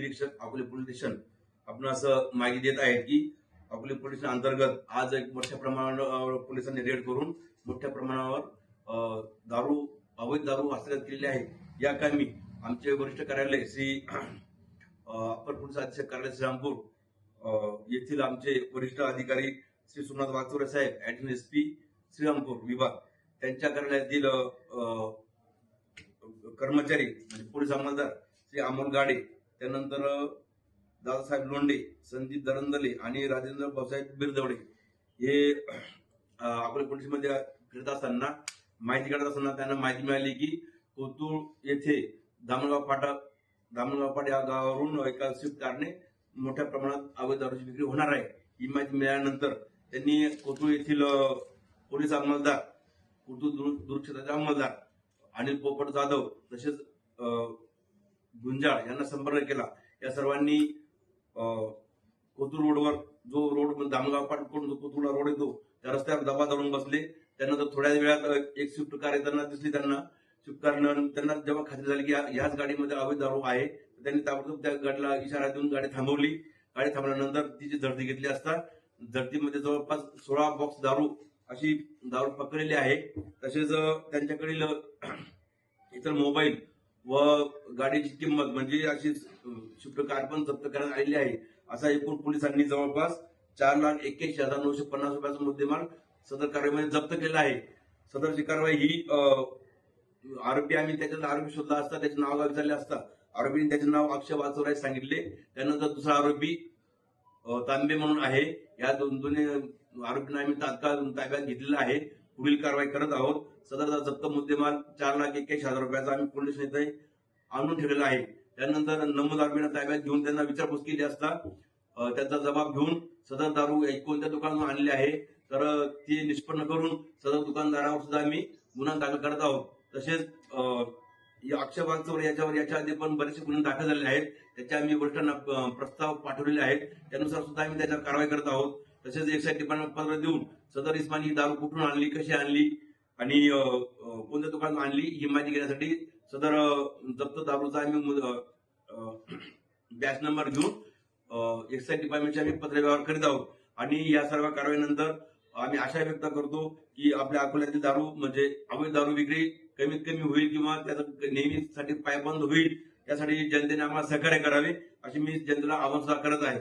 Station आपण असं माहिती देत आहेत की अकोले पोलीस अंतर्गत आज एक मोठ्या प्रमाणावर पोलिसांनी रेड करून मोठ्या प्रमाणावर दारू अवैध दारू हस्तगत केलेली आहे. या कामी आमचे वरिष्ठ कार्यालय श्री अ, अप्पर पोलीस अधीक्षक कार्यालय श्रीरामपूर येथील आमचे वरिष्ठ अधिकारी Shri Somnath Wagchore saheb acting S P Shrirampur विभाग त्यांच्या कार्यालयातील कर्मचारी म्हणजे पोलीस अंमलदार श्री अमोल गाडे त्यानंतर दादासाहेब लोंढे संदीप दरंदले आणि राजेंद्र बाबासाहेब बिरदवडे हे अकोले पोलिसमध्ये फिरत असताना माहिती काढत असताना त्यांना माहिती मिळाली की कोतुळ येथे दामणगाव फाटा दामणगाव फाट या गावावरून एका स्विफ्ट कारने मोठ्या प्रमाणात अवैध दारूची विक्री होणार आहे ही माहिती मिळाल्यानंतर त्यांनी कोतुळ येथील पोलीस अंमलदार कोतुळ दूर- दूरक्षेत्राचे अंमलदार अनिल पोपट जाधव तसेच गुंजाळ यांना संपर्क केला. या सर्वांनी अ, रोडवर जो रोड दामगाव पाटकडून जो रोड येतो त्या रस्त्यावर दबा धरून बसले. त्यानंतर थोड्या वेळात एक स्विफ्ट कार येताना दिसली त्यांना. स्विफ्ट कार त्यांना जेव्हा खात्री झाली की या- याच गाडीमध्ये अवैध दारू आहे त्यांनी ताबडतोब त्या गाडीला इशारा देऊन गाडी थांबवली. गाडी थांबल्यानंतर तिची झडती घेतली असता. झडतीमध्ये जवळपास सोळा बॉक्स दारू अशी दारू पकडलेली आहे. तसेच त्यांच्याकडील इतर मोबाईल व गाडीची किंमत म्हणजे अशी शिफ्ट कार पण जप्त करण्यात आलेली आहे. असा एकूण पोलिसांनी जवळपास चार लाख एक्क्याऐंशी हजार नऊशे पन्नास रुपयाचा मुद्देमाल सदर कारवाईमध्ये जप्त केला आहे. सदरची कारवाई ही आरोपी आम्ही त्याच्यात आरोपी शोधला असता त्याचे नाव विचारले असता आरोपीने त्याचे नाव अक्षय वाचवराय सांगितले. त्यानंतर दुसरा आरोपी तांबे म्हणून आहे. या दोन दोन्ही आरोपींना आम्ही तात्काळ ताब्यात घेतलेला आहे. पुढील कारवाई करत आहोत. सदरचा जप्त मुद्देमाल चार लाख एक्क्याऐंशी हजार रुपयाचा आम्ही पोलीस इथे आणून ठेवलेला आहे. त्यानंतर नमूद आरोपींना ताब्यात घेऊन त्यांना विचारपूस केली असता त्यांचा जबाब घेऊन सदर दारू कोणत्या दुकानातून आणले आहे. तर ती निष्पन्न करून सदर दुकानदारावर सुद्धा आम्ही गुन्हा दाखल करत आहोत. तसेच या अक्षय याच्यावर याच्या आधी पण बरेचसे गुन्हे दाखल झालेले आहेत. त्याच्या आम्ही वरिष्ठांना प्रस्ताव पाठवलेले आहेत. त्यानुसार सुद्धा आम्ही त्याच्यावर कारवाई करत आहोत. तसेच एक्साईज डिपार्टमेंट पत्र देऊन सदर इस्मानी ही दारू कुठून आणली कशी आणली आणि कोणत्या दुकानात आणली ही माहिती घेण्यासाठी सदर अ, जप्त दारूचा आम्ही बॅच नंबर घेऊन एक्साईज डिपार्टमेंटचे आम्ही पत्रव्यवहार करीत आहोत. आणि या सर्व कारवाईनंतर आम्ही आशा व्यक्त करतो की आपल्या अकोल्यातील दारू म्हणजे अवैध दारू विक्री कमीत कमी होईल किंवा त्याचं नेहमीसाठी पायबंद होईल त्यासाठी जनतेने आम्हाला सहकार्य करावे अशी मी जनतेला आव्हान सुद्धा करत आहे.